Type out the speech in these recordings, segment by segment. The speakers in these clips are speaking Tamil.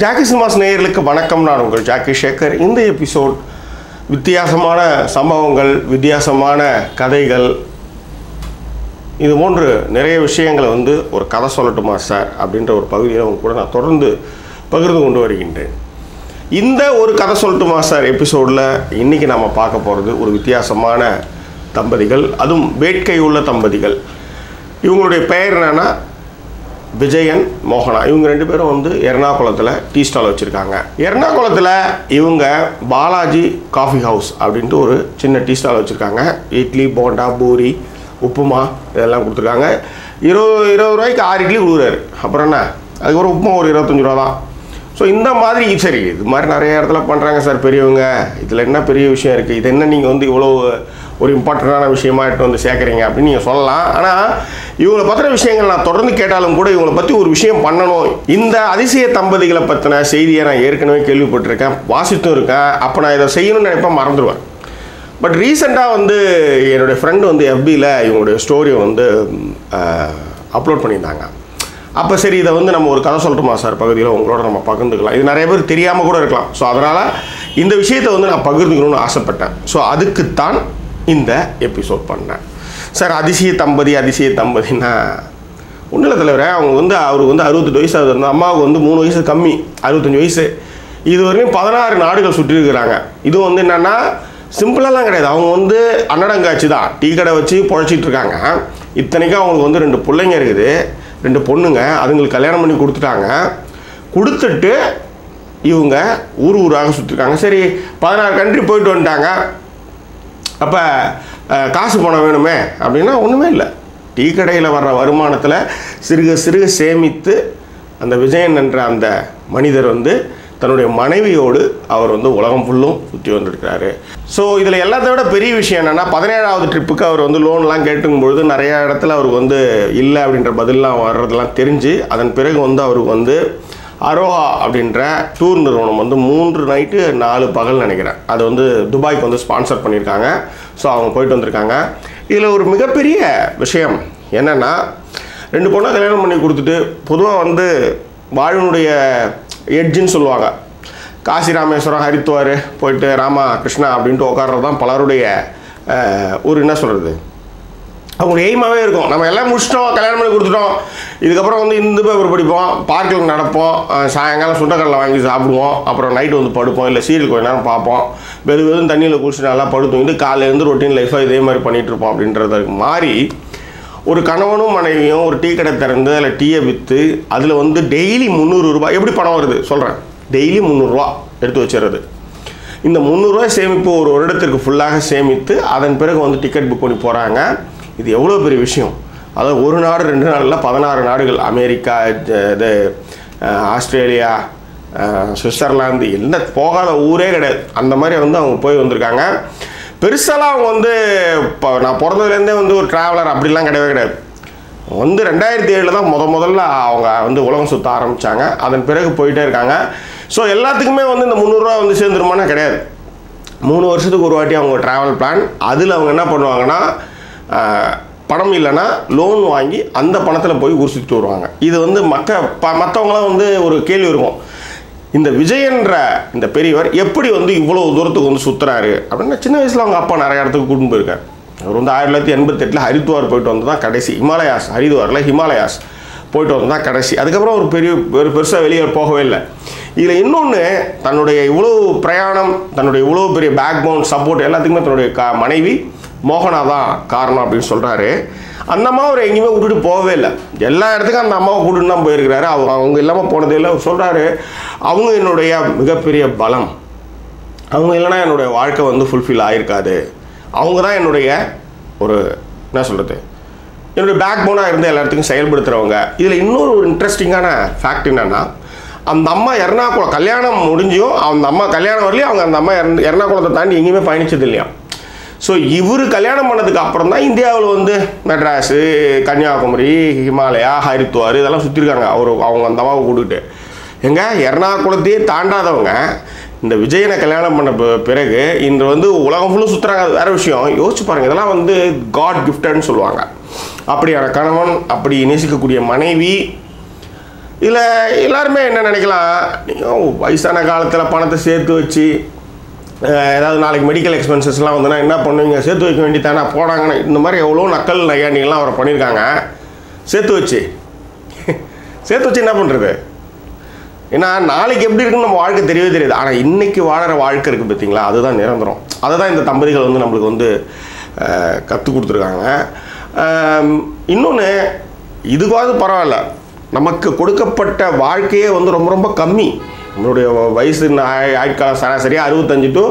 ஜாக்கி சினிமாஸ் நேயர்களுக்கு வணக்கம். நான் உங்கள் ஜாக்கி சேகர் இந்த எபிசோட் வித்தியாசமான சம்பவங்கள் வித்தியாசமான கதைகள் இது போன்று நிறைய விஷயங்களை வந்து ஒரு கதை சொல்லட்டுமா சார்? அப்படின்ற ஒரு பகுதியில் அவங்க கூட நான் தொடர்ந்து பகிர்ந்து கொண்டு வருகின்றேன். இந்த ஒரு கதை சொல்லட்டுமா சார் எபிசோடில் இன்றைக்கி நம்ம பார்க்க போகிறது ஒரு வித்தியாசமான தம்பதிகள் அதுவும் வேட்கை உள்ள தம்பதிகள். இவங்களுடைய பெயர் என்னென்னா விஜயன் மோகனா இவங்க ரெண்டு பேரும் வந்து எர்ணாகுளத்தில் டீ ஸ்டால் வச்சுருக்காங்க. எர்ணாகுளத்தில் இவங்க பாலாஜி காஃபி ஹவுஸ் அப்படின்ட்டு ஒரு சின்ன டீ ஸ்டால் வச்சுருக்காங்க. இட்லி போண்டா பூரி உப்புமா இதெல்லாம் கொடுத்துருக்காங்க. இருபது இருபது ரூபாய்க்கு ஆறு இட்லி கொடுக்குறாரு. அப்புறம் என்ன? அதுக்கப்புறம் உப்புமா ஒரு இருபத்தஞ்சி ரூபா தான் ஸோ இந்த மாதிரி சரி இது மாதிரி நிறைய இடத்துல பண்ணுறாங்க சார் பெரியவங்க. இதில் என்ன பெரிய விஷயம் இருக்குது இது என்ன நீங்கள் வந்து இவ்வளோ ஒரு இம்பார்ட்டண்ட்டான விஷயமா எடுத்து வந்து சேர்க்குறீங்க அப்படின்னு நீங்கள் சொல்லலாம். ஆனால் இவங்களை பற்றின விஷயங்கள் நான் தொடர்ந்து கேட்டாலும் கூட இவங்களை பற்றி ஒரு விஷயம் பண்ணணும். இந்த அதிசய தம்பதிகளை பற்றின செய்தியை நான் ஏற்கனவே கேள்விப்பட்டிருக்கேன். வாசித்தும் இருக்கேன். அப்போ நான் இதை செய்யணும்னு நினைப்பேன் மறந்துடுவேன். பட் ரீசெண்டாக வந்து என்னுடைய ஃப்ரெண்டு வந்து எஃபியில் இவங்களுடைய ஸ்டோரியை வந்து அப்லோட் பண்ணியிருந்தாங்க. அப்போ சரி இதை வந்து நம்ம ஒரு கதை சொல்லட்டுமா சார்? பகுதியில் உங்களோட நம்ம பகிர்ந்துக்கலாம். இது நிறைய பேர் தெரியாமல் கூட இருக்கலாம். ஸோ அதனால் இந்த விஷயத்தை வந்து நான் பகிர்ந்துக்கணும்னு ஆசைப்பட்டேன். ஸோ அதுக்குத்தான் இந்த எபிசோட் பண்ணேன். சார் அதிசய தம்பதி அதிசய தம்பதினா ஒன்றும் இல்லை தலைவர் அவங்க வந்து அவருக்கு வந்து அறுபத்தெட்டு வயசு ஆகுது. அந்த அம்மாவுக்கு வந்து மூணு வயசு கம்மி அறுபத்தஞ்சு வயசு. இது வரையும் பதினாறு நாடுகள் சுற்றி இருக்கிறாங்க. இது வந்து என்னென்னா சிம்பிளெல்லாம் கிடையாது. அவங்க வந்து அன்னடங்காட்சி தான். டீ கடை வச்சு பொழைச்சிட்டு இருக்காங்க. இத்தனைக்கும் அவங்களுக்கு வந்து ரெண்டு பிள்ளைங்க இருக்குது. ரெண்டு பொண்ணுங்க அதுங்களுக்கு கல்யாணம் பண்ணி கொடுத்துட்டாங்க. கொடுத்துட்டு இவங்க ஊர் ஊராக சுற்றிருக்காங்க சரி பதினாறு கண்ட்ரி போயிட்டு வந்துட்டாங்க. அப்போ காசு பணம் வேணுமே அப்படின்னா ஒன்றுமே இல்லை. டீ கடையில் வர்ற வருமானத்தில் சிறுக சிறுக சேமித்து அந்த விஜயன் என்ற அந்த மனிதர் வந்து தன்னுடைய மனைவியோடு அவர் வந்து உலகம் ஃபுல்லும் சுற்றி வந்திருக்கிறாரு. ஸோ இதில் எல்லாத்த விட பெரிய விஷயம் என்னென்னா பதினேழாவது ட்ரிப்புக்கு அவர் வந்து லோன்லாம் கேட்டும் பொழுது நிறைய இடத்துல அவருக்கு வந்து இல்லை அப்படின்ற பதிலெலாம் வர்றதெல்லாம் தெரிஞ்சு அதன் பிறகு வந்து அவருக்கு வந்து அரோஹா அப்படின்ற டூர் நிறுவனம் வந்து மூன்று நைட்டு நாலு பகல் நினைக்கிறேன். அது வந்து துபாய்க்கு வந்து ஸ்பான்சர் பண்ணியிருக்காங்க. ஸோ அவங்க போயிட்டு வந்திருக்காங்க. இதில் ஒரு மிகப்பெரிய விஷயம் என்னென்னா ரெண்டு பொண்ணை கல்யாணம் பண்ணி கொடுத்துட்டு பொதுவாக வந்து வாழ்வினுடைய எட்ஜின்னு சொல்லுவாங்க. காசி ராமேஸ்வரம் ஹரித்துவார் போயிட்டு ராமா கிருஷ்ணா அப்படின்ட்டு உட்கார்றது தான் பலருடைய ஒரு என்ன சொல்கிறது அவங்க எய்மாகவே இருக்கும். நம்ம எல்லாம் முடிச்சிட்டோம் கல்யாணம் பண்ணி கொடுத்துட்டோம். இதுக்கப்புறம் வந்து இந்து பேப்பர் படிப்போம் பார்க்கில் நடப்போம் சாயங்காலம் சுண்டக்கடலை வாங்கி சாப்பிடுவோம். அப்புறம் நைட்டு வந்து படுப்போம் இல்லை சீரியல் கொஞ்ச நேரம் பார்ப்போம். வெறும் வெறும் தண்ணியில் குளிச்சுட்டு நல்லா படுத்து காலையில காலையிலேருந்து ரொட்டீன் லைஃபாக இதே மாதிரி பண்ணிகிட்ருப்போம் அப்படின்றத அப்படின்றதுக்கு மாறி ஒரு கணவனும் மனைவியும் ஒரு டீ கடை திறந்து அதில் டீயை விற்று அதில் வந்து டெய்லி முந்நூறு ரூபாய். எப்படி பணம் வருது? சொல்கிறேன் டெய்லி முந்நூறுரூவா எடுத்து வச்சிடுறது. இந்த முந்நூறுரூவா சேமிப்பு ஒரு வருடத்திற்கு ஃபுல்லாக சேமித்து அதன் பிறகு வந்து டிக்கெட் புக் பண்ணி போகிறாங்க இது எவ்வளோ பெரிய விஷயம்? அதாவது ஒரு நாடு ரெண்டு நாளில் பதினாறு நாடுகள். அமெரிக்கா இது ஆஸ்திரேலியா சுவிட்சர்லாந்து எந்த போகாத ஊரே கிடையாது. அந்த மாதிரி வந்து அவங்க போய் வந்திருக்காங்க. பெருசாலாம் அவங்க வந்து இப்போ நான் பிறந்ததுலேருந்தே வந்து ஒரு ட்ராவலர் அப்படிலாம் கிடையவே கிடையாது. வந்து ரெண்டாயிரத்தி ஏழில் தான் முத முதல்ல அவங்க வந்து உலகம் சுற்ற ஆரம்பித்தாங்க அதன் பிறகு போயிட்டே இருக்காங்க. ஸோ எல்லாத்துக்குமே வந்து இந்த முந்நூறுரூவா வந்து சேர்ந்துருமானா கிடையாது. மூணு வருஷத்துக்கு ஒரு வாட்டி அவங்க ட்ராவல் பிளான் அதில் அவங்க என்ன பண்ணுவாங்கன்னா பணம் இல்லைன்னா லோன் வாங்கி அந்த பணத்தில் போய் ஊர் சுற்றி வருவாங்க. இது வந்து மற்ற ப மற்றவங்களாம் வந்து ஒரு கேள்வி இருக்கும். இந்த விஜயன்ற இந்த பெரியவர் எப்படி வந்து இவ்வளோ தூரத்துக்கு வந்து சுற்றுறாரு அப்படின்னா சின்ன வயசில் அவங்க அப்பா நிறைய இடத்துக்கு கூட்டின்னு போயிருக்காரு. அவர் வந்து ஆயிரத்தி தொள்ளாயிரத்தி எண்பத்தெட்டில் ஹரித்வார் போயிட்டு வந்து தான் கடைசி. ஹிமாலயாஸ் ஹரித்வாரில் ஹிமாலயாஸ் போயிட்டு வந்து தான் கடைசி. அதுக்கப்புறம் ஒரு பெரிய ஒரு பெருசாக வெளியே போகவே இல்லை. இதில் இன்னொன்று தன்னுடைய இவ்வளோ பிரயாணம் தன்னுடைய இவ்வளோ பெரிய பேக் போன் சப்போர்ட் எல்லாத்துக்குமே தன்னுடைய க மனைவி மோகனா தான் காரணம் அப்படின்னு சொல்கிறாரு அந்த அம்மா அவர் எங்கேயுமே விட்டுட்டு போகவே இல்லை. எல்லா இடத்துக்கும் அந்த அம்மாவை கூட்டுன்னு தான் போயிருக்கிறாரு. அவங்க அவங்க இல்லாமல் போனதே இல்லை. அவர் சொல்கிறாரு அவங்க என்னுடைய மிகப்பெரிய பலம். அவங்க இல்லைன்னா என்னுடைய வாழ்க்கை வந்து ஃபுல்ஃபில் ஆகிருக்காது அவங்க தான் என்னுடைய ஒரு என்ன சொல்கிறது என்னுடைய பேக் போனாக இருந்து எல்லா இடத்துக்கும் செயல்படுத்துகிறவங்க இதில் இன்னொரு ஒரு இன்ட்ரெஸ்டிங்கான ஃபேக்ட் என்னென்னா அந்த அம்மா எர்ணாகுளம் கல்யாணம் முடிஞ்சும் அந்த அம்மா கல்யாணம் வரலையும் அவங்க அந்த அம்மா எர்ண- எர்ணாகுளத்தை தாண்டி எங்கேயுமே பயணிச்சது இல்லையா ஸோ இவர் கல்யாணம் பண்ணதுக்கு அப்புறம் தான் இந்தியாவில் வந்து மெட்ராஸு கன்னியாகுமரி ஹிமாலயா ஹரித்வார் இதெல்லாம் சுற்றிருக்காங்க அவர் அவங்க அந்த அம்மாவை கூட்டுக்கிட்டு. எங்க? எர்ணாகுளத்தையே தாண்டாதவங்க இந்த விஜயனை கல்யாணம் பண்ண பிறகு இன்று வந்து உலகம் ஃபுல்லும் சுற்றுறாங்க அது விஷயம். யோசிச்சு பாருங்க இதெல்லாம் வந்து காட் கிஃப்டட்னு சொல்லுவாங்க. அப்படியான கணவன் அப்படி நேசிக்கக்கூடிய மனைவி இதில் எல்லாருமே என்ன நினைக்கலாம்? நீங்கள் வயசான காலத்தில் பணத்தை சேர்த்து வச்சு ஏதாவது நாளைக்கு மெடிக்கல் எக்ஸ்பென்சஸ்லாம் வந்துன்னா என்ன பண்ணுவீங்க? சேர்த்து வைக்க வேண்டியதானே போனாங்கன்னு இந்த மாதிரி எவ்வளோ நக்கல் நையாண்டிகள்லாம் அவர் பண்ணியிருக்காங்க. சேர்த்து வச்சு. சேர்த்து வச்சு என்ன பண்ணுறது ஏன்னா நாளைக்கு எப்படி இருக்குன்னு நம்ம வாழ்க்கை தெரியவே தெரியாது. ஆனால் இன்றைக்கி வாழற வாழ்க்கை இருக்குது பார்த்தீங்களா? அதுதான் நிரந்தரம். அதை தான் இந்த தம்பதிகள் வந்து நம்மளுக்கு வந்து கற்றுக் கொடுத்துருக்காங்க. இன்னொன்று இதுவாவது பரவாயில்ல. நமக்கு கொடுக்கப்பட்ட வாழ்க்கையே வந்து ரொம்ப ரொம்ப கம்மி. நம்மளுடைய வயசு ஆயு- சராசரியாக அறுபத்தஞ்சு டு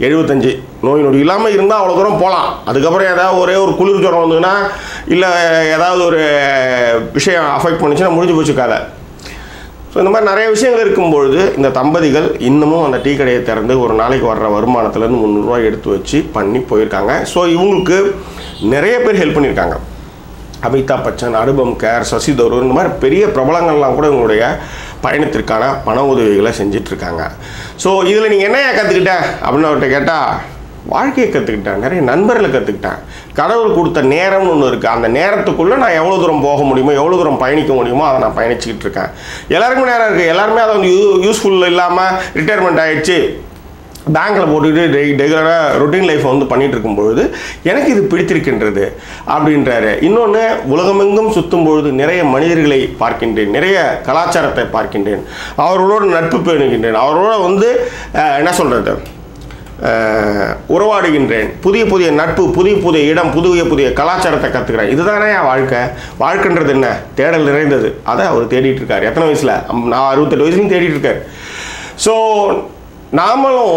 எழுபத்தஞ்சு. நோய் நொடி இல்லாமல் இருந்தால் அவ்வளோ தூரம் போகலாம் அதுக்கப்புறம் ஏதாவது ஒரே ஒரு குளிர் ஜுரம் வந்ததுன்னா இல்லை ஏதாவது ஒரு விஷயம் அஃபெக்ட் பண்ணுச்சுன்னா முடிஞ்சு போச்சு கதை ஸோ இந்த மாதிரி நிறைய விஷயங்கள் இருக்கும்பொழுது இந்த தம்பதிகள் இன்னமும் அந்த டீ கடையை திறந்து ஒரு நாளைக்கு வர்ற வருமானத்துலேருந்து முந்நூறுரூவா எடுத்து வச்சு பண்ணி போயிருக்காங்க. ஸோ இவங்களுக்கு நிறைய பேர் ஹெல்ப் பண்ணியிருக்காங்க. அமிதாப் பச்சன் அனுபம் கேர் சசி தரூர் இந்த மாதிரி பெரிய பிரபலங்கள்லாம் கூட இவங்களுடைய பயணத்திற்கான பண உதவிகளை செஞ்சிட்ருக்காங்க. ஸோ இதில் நீங்கள் என்ன கற்றுக்கிட்ட அப்படின்னு அவர்கிட்ட கேட்டால் வாழ்க்கையை கற்றுக்கிட்டேன் நிறைய நண்பர்களை கற்றுக்கிட்டேன் கடவுள் கொடுத்த நேரம்னு ஒன்று இருக்குது அந்த நேரத்துக்குள்ளே நான் எவ்வளோ தூரம் போக முடியுமோ எவ்வளோ தூரம் பயணிக்க முடியுமோ அதை நான் பயணிச்சுக்கிட்டு இருக்கேன் எல்லாருக்குமே நேரம் இருக்குது எல்லாருமே அதை வந்து யூ யூஸ்ஃபுல் இல்லாமல் ரிட்டையர்மெண்ட் ஆகிடுச்சு பேங்க்கில் போட்டுக்கிட்டு ரெ ரெகுலராக ரொட்டீன் லைஃப் வந்து பண்ணிட்டு இருக்கும்பொழுது எனக்கு இது பிடித்திருக்கின்றது அப்படின்றாரு. இன்னொன்று உலகமெங்கும் சுற்றும் பொழுது நிறைய மனிதர்களை பார்க்கின்றேன் நிறைய கலாச்சாரத்தை பார்க்கின்றேன் அவர்களோடு நட்பு பேணுகின்றேன் அவரோட வந்து என்ன சொல்கிறது உறவாடுகின்றேன். புதிய புதிய நட்பு புதிய புதிய இடம் புதிய புதிய கலாச்சாரத்தை கற்றுக்கிறேன் இதுதானே என் வாழ்க்கை? வாழ்க்கைன்றது என்ன? தேடல் நிறைந்தது. அதை அவர் தேடிட்டு இருக்காரு எத்தனை வயசில்? நான் அறுபத்தெட்டு வயசுலையும் தேடிட்டு இருக்காரு ஸோ நாமளும்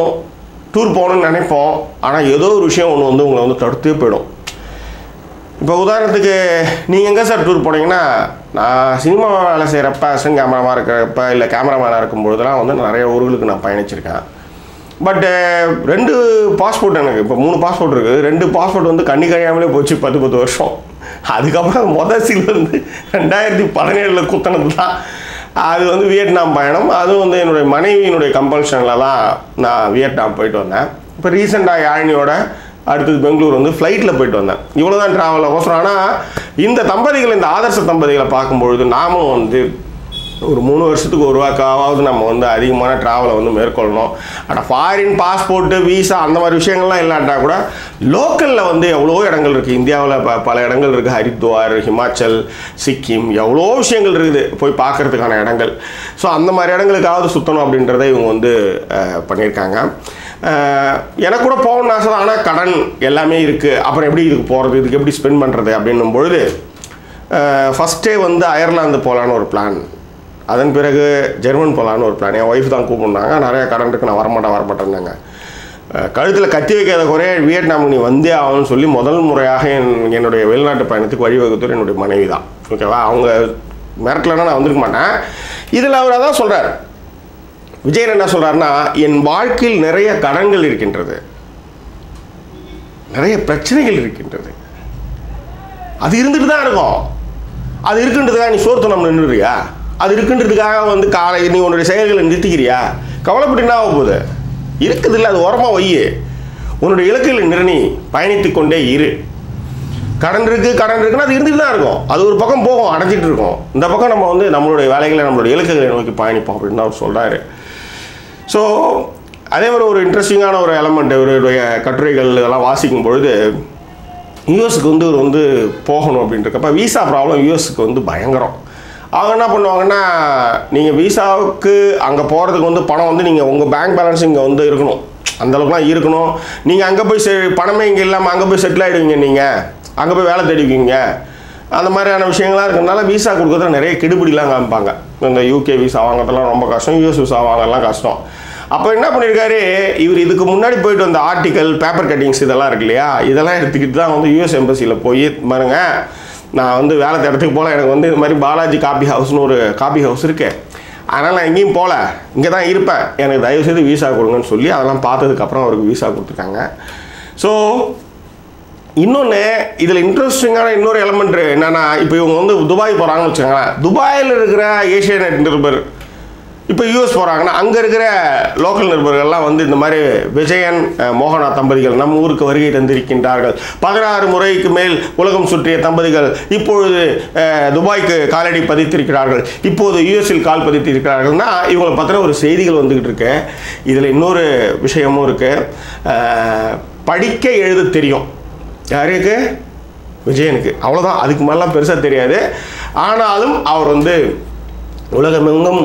டூர் போகணும்னு நினைப்போம். ஆனால் ஏதோ ஒரு விஷயம் ஒன்று வந்து உங்களை வந்து தடுத்தே போயிடும். இப்போ உதாரணத்துக்கு நீங்கள் எங்கே சார் டூர் போனீங்கன்னா நான் சினிமா வேலை செய்கிறப்ப அசன் கேமராமாக இருக்கிறப்ப இல்லை கேமராமேனாக இருக்கும்பொழுதுலாம் வந்து நிறைய ஊர்களுக்கு நான் பயணிச்சிருக்கேன். பட்டு ரெண்டு பாஸ்போர்ட் எனக்கு. இப்போ மூணு பாஸ்போர்ட் இருக்குது ரெண்டு பாஸ்போர்ட் வந்து கண்ணி கழியாமலே போச்சு பத்து பத்து வருஷம். அதுக்கப்புறம் மொதல் சீல் வந்து ரெண்டாயிரத்தி பதினேழில் குத்தினது தான் அது வந்து வியட்நாம் பயணம். அதுவும் வந்து என்னுடைய மனைவியினுடைய கம்பல்ஷனில் தான் நான் வியட்நாம் போயிட்டு வந்தேன். இப்போ ரீசெண்டாக யாழினியோட அடுத்தது பெங்களூர் வந்து ஃப்ளைட்டில் போயிட்டு வந்தேன். இவ்வளோ தான் ட்ராவல் அவசரம். ஆனால் இந்த தம்பதிகள் இந்த ஆதர்ச தம்பதிகளை பார்க்கும்பொழுது நாமும் வந்து ஒரு மூணு வருஷத்துக்கு ஒரு வாக்காவது நம்ம வந்து அதிகமான ட்ராவலை வந்து மேற்கொள்ளணும். ஆனால் ஃபாரின் பாஸ்போர்ட்டு வீசா அந்த மாதிரி விஷயங்கள்லாம் இல்லாட்டா கூட லோக்கலில் வந்து எவ்வளோ இடங்கள் இருக்குது இந்தியாவில் ப பல இடங்கள் இருக்குது ஹரித்வார் ஹிமாச்சல் சிக்கிம் எவ்வளோ விஷயங்கள் இருக்குது. போய் பார்க்கறதுக்கான இடங்கள். ஸோ அந்த மாதிரி இடங்களுக்காவது சுற்றணும் அப்படின்றத இவங்க வந்து பண்ணியிருக்காங்க. எனக்கு கூட போகணும்னு ஆசை தான். ஆனால் கடன் எல்லாமே இருக்குது அப்புறம் எப்படி இதுக்கு போகிறது இதுக்கு எப்படி ஸ்பெண்ட் பண்ணுறது அப்படின்னும் பொழுது ஃபஸ்ட்டே வந்து அயர்லாந்து போகலான்னு ஒரு பிளான் அதன் பிறகு ஜெர்மன் போகலான்னு ஒரு பிளான் என் ஒய்ஃப் தான் கூப்பிடுனாங்க. நிறைய கடன் இருக்கு நான் வரமாட்டேன் வரமாட்டேன்னாங்க. கழுத்தில் கத்தி வைக்காத குறைய வியட்நாமுக்கு நீ வந்தே ஆகணும்னு சொல்லி முதல் முறையாக என் என்னுடைய வெளிநாட்டு பயணத்துக்கு வழிவகுத்தவர் என்னுடைய மனைவி தான். ஓகேவா அவங்க மிரட்டலன்னா நான் வந்திருக்க மாட்டேன். இதில் அவர் அதான் சொல்கிறார் விஜயன் என்ன சொல்கிறாருன்னா என் வாழ்க்கையில் நிறைய கடன்கள் இருக்கின்றது. நிறைய பிரச்சனைகள் இருக்கின்றது. அது இருந்துட்டு தான் இருக்கும். அது இருக்குன்றதுக்காக நீ சோர்த்து நம்ம நின்றுறியா அது இருக்குன்றதுக்காக வந்து காலை நீ உன்னுடைய செயல்களை நிறுத்திக்கிறியா? கவலைப்பட்டு என்ன ஆக போகுது? இருக்குது இல்லை அது உரமாக வை. உன்னுடைய இலக்குகளை நிர்ணி பயணித்து கொண்டே இரு. கடன் இருக்குது கடன் இருக்குன்னா அது இருந்துட்டு தான் இருக்கும். அது ஒரு பக்கம் போகும் அடைஞ்சிட்டு இருக்கும். இந்த பக்கம் நம்ம வந்து நம்மளுடைய வேலைகளை நம்மளுடைய இலக்குகளை நோக்கி பயணிப்போம் அப்படின்னு அவர் சொல்கிறாரு ஸோ அதே மாதிரி ஒரு இன்ட்ரெஸ்டிங்கான ஒரு எலமெண்ட் இவருடைய கட்டுரைகள் இதெல்லாம் வாசிக்கும் பொழுது யூஎஸ்க்கு வந்து இவர் வந்து போகணும் அப்படின்றக்கப்ப விசா ப்ராப்ளம் யூஎஸ்க்கு வந்து பயங்கரம். அவங்க என்ன பண்ணுவாங்கன்னா நீங்கள் விசாவுக்கு அங்கே போகிறதுக்கு வந்து பணம் வந்து நீங்கள் உங்கள் பேங்க் பேலன்ஸ் இங்கே வந்து இருக்கணும். அந்தளவுக்குலாம் இருக்கணும். நீங்கள் அங்கே போய் செ பணமே இங்கே இல்லாமல் அங்கே போய் செட்டில் ஆகிடுவீங்க நீங்கள் அங்கே போய் வேலை தேடிக்குவீங்க அந்த மாதிரியான விஷயங்கள்லாம் இருக்கிறதுனால விசா கொடுக்குறதுல நிறைய கெடுபிடிலாம் காமிப்பாங்க. இந்த யூகே விசா வாங்குறதுலாம் ரொம்ப கஷ்டம். யூஎஸ் விசா வாங்கலாம் கஷ்டம். அப்போ என்ன பண்ணியிருக்காரு இவர் இதுக்கு முன்னாடி போயிட்டு வந்த ஆர்டிக்கல் பேப்பர் கட்டிங்ஸ் இதெல்லாம் இருக்கு இல்லையா? இதெல்லாம் எடுத்துக்கிட்டு தான் வந்து யூஎஸ் எம்பசியில் போய் பாருங்கள் நான் வந்து வேலை இடத்துக்கு போகல எனக்கு வந்து இது மாதிரி பாலாஜி காபி ஹவுஸ்னு ஒரு காபி ஹவுஸ் இருக்கு. அதனால் நான் எங்கேயும் போகல இங்கே தான் இருப்பேன். எனக்கு தயவுசெய்து வீசா கொடுங்கன்னு சொல்லி அதெல்லாம் பார்த்ததுக்கப்புறம் அவருக்கு வீசா கொடுத்துருக்காங்க ஸோ இன்னொன்று இதில் இன்ட்ரெஸ்டிங்கான இன்னொரு எலமெண்ட் என்னென்னா இப்போ இவங்க வந்து துபாய் போகிறாங்கன்னு வச்சுக்கோங்களேன். துபாயில் இருக்கிற ஏஷியா நெட் நிருபர் இப்போ யூஎஸ் போகிறாங்கன்னா அங்கே இருக்கிற லோக்கல் நிருபர்கள்லாம் வந்து இந்த மாதிரி விஜயன் மோகனா தம்பதிகள் நம்ம ஊருக்கு வருகை தந்திருக்கின்றார்கள். பதினாறு முறைக்கு மேல் உலகம் சுற்றிய தம்பதிகள் இப்பொழுது துபாய்க்கு காலடி பதித்திருக்கிறார்கள். இப்போது யூஎஸில் கால் பதித்திருக்கிறார்கள்னா இவங்களை பற்றின ஒரு செய்திகள் வந்துக்கிட்டு இருக்கு. இதில் இன்னொரு விஷயமும் இருக்குது படிக்க எழுத தெரியும். யாருக்கு? விஜயனுக்கு. அவ்வளோதான் அதுக்கு மேலாம் பெருசாக தெரியாது. ஆனாலும் அவர் வந்து உலகமெங்கும்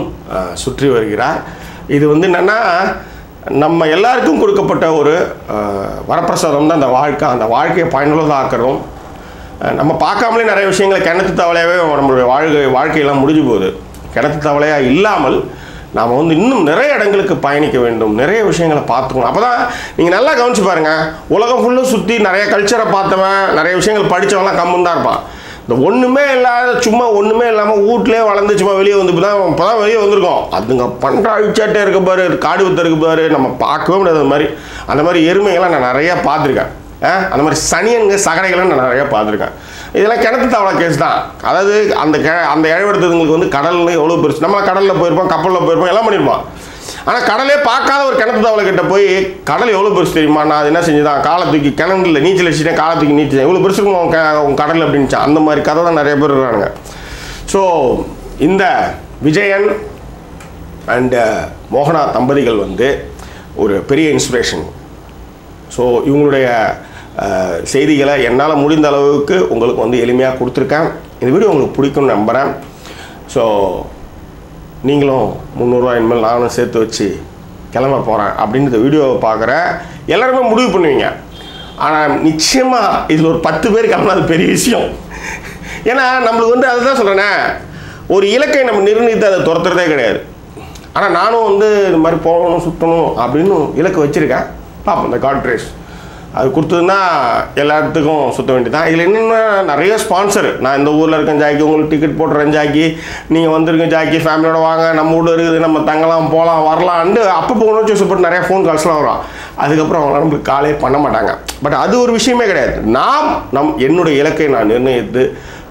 சுற்றி வருகிறார். இது வந்து என்னென்னா நம்ம எல்லாருக்கும் கொடுக்கப்பட்ட ஒரு வரப்பிரசாதம் தான் அந்த வாழ்க்கை. அந்த வாழ்க்கையை பயனுள்ளதாக அஹ், நம்ம பார்க்காமலே நிறைய விஷயங்களை கிணத்து தவளையாகவே நம்மளுடைய வாழ்க்கை வாழ்க்கையெல்லாம் முடிஞ்சு போகுது. கிணத்து தவளையாக இல்லாமல் நாம் வந்து இன்னும் நிறைய இடங்களுக்கு பயணிக்க வேண்டும். நிறைய விஷயங்களை பார்த்துக்கணும். அப்போ தான் நீங்கள் நல்லா கவனிச்சு பாருங்கள் உலகம் ஃபுல்லும் சுற்றி நிறைய கல்ச்சரை பார்த்தவன் நிறைய விஷயங்கள் படித்தவன்லாம் கம்முன்னு தான் இருப்பான். இந்த ஒன்றுமே இல்லாத சும்மா ஒன்றுமே இல்லாமல் வீட்லேயே வளர்ந்து சும்மா வெளியே வந்து இப்போ தான் இப்போ தான் வெளியே வந்திருக்கோம். அதுங்க பண்ணுற அழிச்சாட்டே இருக்க பாரு காடு வித்த இருக்கு பாரு நம்ம பார்க்கவே முடியாது அந்த மாதிரி. அந்த மாதிரி எருமைகள்லாம் நான் நிறையா பார்த்துருக்கேன். ஆ, அந்த மாதிரி சனியனுங்க சகடைகளை நான் நிறையா பார்த்துருக்கேன். இதெல்லாம் கிணத்து தவளை கேஸ் தான். அதாவது அந்த கெ அந்த இழவெடுத்ததுங்களுக்கு வந்து கடல்னு எவ்வளோ பெருசு நம்ம கடலில் போயிருப்போம் கப்பலில் போயிருப்போம் எல்லாம் பண்ணியிருப்போம் ஆனால் கடலே பார்க்காத ஒரு கிணத்து தவளை கிட்ட போய் கடல் எவ்வளோ பெருசு தெரியுமா? நான் அது என்ன செஞ்சுதான் காலத்துக்கு தூக்கி கிணங்குல நீச்சல் அடிச்சுட்டேன் காலத்துக்கு நீச்சல் எவ்வளோ பெருசு இருக்கும் உன் கடல் அப்படின்னுச்சு. அந்த மாதிரி கதை தான் நிறைய பேர் இருக்கானுங்க. ஸோ இந்த விஜயன் அண்டு uh, மோகனா தம்பதிகள் வந்து ஒரு பெரிய இன்ஸ்பிரேஷன் ஸோ இவங்களுடைய uh, செய்திகளை என்னால் முடிந்த அளவுக்கு உங்களுக்கு வந்து எளிமையாக கொடுத்துருக்கேன். இந்த வீடியோ உங்களுக்கு பிடிக்கும்னு நம்புகிறேன் ஸோ நீங்களும் முந்நூறுரூவா இனிமேல் நானும் சேர்த்து வச்சு கிளம்ப போகிறேன் அப்படின்னு இந்த வீடியோவை பார்க்குற எல்லாருமே முடிவு பண்ணுவீங்க. ஆனால் நிச்சயமாக இதில் ஒரு பத்து பேர் கிளம்புனா அது பெரிய விஷயம். ஏன்னா நம்மளுக்கு வந்து அதுதான் சொல்கிறேனே ஒரு இலக்கை நம்ம நிர்ணயித்து அதை துரத்துறதே கிடையாது. ஆனால் நானும் வந்து இந்த மாதிரி போகணும் சுற்றணும் அப்படின்னு இலக்கு வச்சுருக்கேன். பார்ப்போம் இந்த காட் ரேஸ் அது கொடுத்ததுன்னா எல்லா இடத்துக்கும் சுற்ற வேண்டியதான் இதில் என்னென்ன நிறைய ஸ்பான்சர் நான் இந்த ஊரில் இருக்கேன் ஜாக்கி உங்களுக்கு டிக்கெட் போட்டுறேன் ஜாக்கி. நீங்கள் வந்துருங்க ஜாக்கி ஃபேமிலியோட வாங்க நம்ம ஊரில் இருக்குது நம்ம தங்கலாம் போகலாம் வரலான்ட்டு அப்பப்போ உணர்ச்சி வசப்பட்டு நிறையா ஃபோன் கால்ஸ்லாம் வரும். அதுக்கப்புறம் அவங்க நம்மளுக்கு காலே பண்ண மாட்டாங்க. பட் அது ஒரு விஷயமே கிடையாது. நாம் நம் என்னுடைய இலக்கை நான் நிர்ணயித்து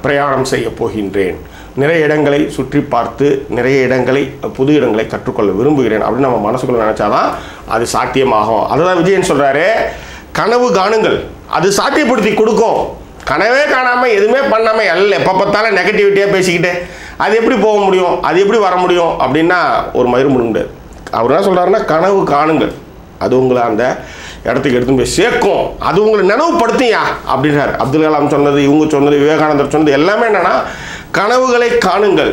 பிரயாணம் செய்ய போகின்றேன். நிறைய இடங்களை சுற்றி பார்த்து நிறைய இடங்களை புது இடங்களை கற்றுக்கொள்ள விரும்புகிறேன் அப்படின்னு நம்ம மனசுக்குள்ளே நினச்சாதான் அது சாத்தியமாகும். அதுதான் விஜயன் சொல்கிறாரு கனவு காணுங்கள். அது சாத்தியப்படுத்தி கொடுக்கும். கனவே காணாமல் எதுவுமே பண்ணாமல் எல்லாம் எப்போ பார்த்தாலும் நெகட்டிவிட்டியாக பேசிக்கிட்டு அது எப்படி போக முடியும்? அது எப்படி வர முடியும்? அப்படின்னா ஒரு மயிறு முடியாது. அவர் என்ன சொல்கிறாருன்னா கனவு காணுங்கள். அது உங்களை அந்த இடத்துக்கு எடுத்துன்னு போய் சேர்க்கும். அது உங்களை நினைவுபடுத்தியா அப்படின்றார். அப்துல் கலாம் சொன்னது இவங்க சொன்னது விவேகானந்தர் சொன்னது எல்லாமே என்னென்னா கனவுகளை காணுங்கள்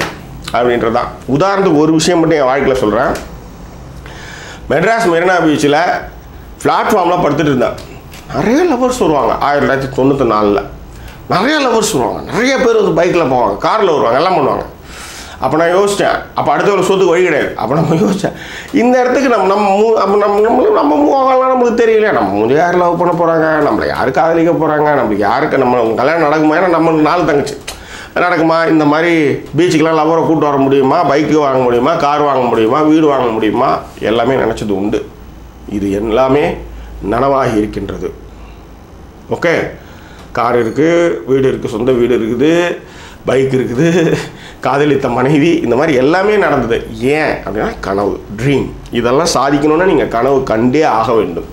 அப்படின்றது தான் உதாரணத்துக்கு ஒரு விஷயம் மட்டும் என் வாழ்க்கையில் சொல்கிறேன் மெட்ராஸ் மெரினா பீச்சில் பிளாட்ஃபார்மில் படுத்துட்டு இருந்தேன். நிறைய லவர்ஸ் வருவாங்க. ஆயிரத்தி தொள்ளாயிரத்தி தொண்ணூற்றி நாலில். நிறைய லவர்ஸ் வருவாங்க. நிறைய பேர் வந்து பைக்கில் போவாங்க. காரில் வருவாங்க. எல்லாம் பண்ணுவாங்க. அப்போ நான் யோசித்தேன் அப்போ அடுத்த ஒரு சொத்துக்கு வழி கிடையாது. அப்போ நம்ம யோசித்தேன் இந்த இடத்துக்கு நம்ம நம்ம மூ அப்போ நம்ம நம்மளுக்கு நம்ம மூவலாம் நம்மளுக்கு தெரியல நம்ம முடிஞ்ச யார் லவ் பண்ண போகிறாங்க நம்மளை யாரு காதலிக்க போகிறாங்க நம்மளுக்கு யாருக்கு நம்ம கல்யாணம் நடக்குமா? ஏன்னா நம்மளுக்கு நாள் தங்கச்சி. நடக்குமா? இந்த மாதிரி பீச்சுக்கெலாம் லவரை கூப்பிட்டு வர முடியுமா? பைக்கு வாங்க முடியுமா? கார் வாங்க முடியுமா? வீடு வாங்க முடியுமா? எல்லாமே நினச்சது உண்டு. இது எல்லாமே நனவாகி இருக்கின்றது. ஓகே கார் இருக்குது வீடு இருக்குது சொந்த வீடு இருக்குது பைக் இருக்குது காதலித்த மனைவி இந்த மாதிரி எல்லாமே நடந்தது. ஏன் அப்படின்னா கனவு ட்ரீம் இதெல்லாம் சாதிக்கணும்னா நீங்கள் கனவு கண்டே ஆக வேண்டும்.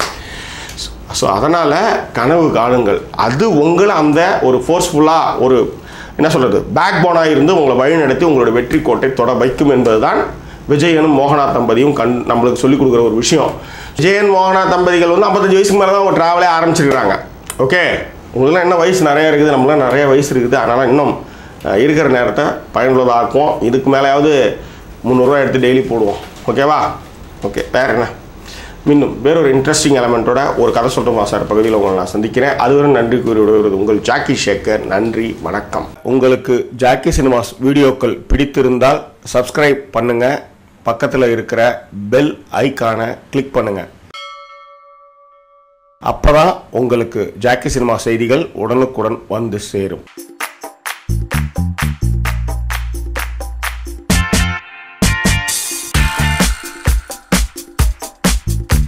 ஸோ அதனால் கனவு காணுங்கள். அது உங்களை அந்த ஒரு ஃபோர்ஸ்ஃபுல்லாக ஒரு என்ன சொல்கிறது பேக் போனாக இருந்து உங்களை வழிநடத்தி உங்களோட வெற்றி கோட்டை தொட வைக்கும் என்பது தான் விஜயனும் மோகனா தம்பதியும் கண் நம்மளுக்கு சொல்லிக் கொடுக்குற ஒரு விஷயம். ஜெயன் மோகனா தம்பதிகள் வந்து ஐம்பத்தஞ்சு வயசுக்கு மேலே தான் அவங்க ட்ராவலே ஆரம்பிச்சிருக்கிறாங்க. ஓகே உங்களுக்குலாம் என்ன வயசு நிறையா இருக்குது. நம்மளாம் நிறைய வயசு இருக்குது. அதனால் இன்னும் இருக்கிற நேரத்தை பயனுள்ளதாக்குவோம். இதுக்கு மேலேயாவது முந்நூறுரூவா எடுத்து டெய்லி போடுவோம். ஓகேவா ஓகே வேறு என்ன? இன்னும் வேறொரு இன்ட்ரெஸ்டிங் எலமெண்ட்டோட ஒரு கதை சொல்கிறோமா சார் பகுதியில் உங்களை நான் சந்திக்கிறேன். அதுவரை நன்றி கூறி விடுவது உங்கள் ஜாக்கி ஷேக்கர் நன்றி வணக்கம். உங்களுக்கு ஜாக்கி சினிமாஸ் வீடியோக்கள் பிடித்திருந்தால் சப்ஸ்கிரைப் பண்ணுங்கள் பக்கத்தில் இருக்கிற பெல் ஐக்கானை கிளிக் பண்ணுங்க. அப்பதான் உங்களுக்கு ஜாக்கி சினிமா செய்திகள் உடனுக்குடன் வந்து சேரும்.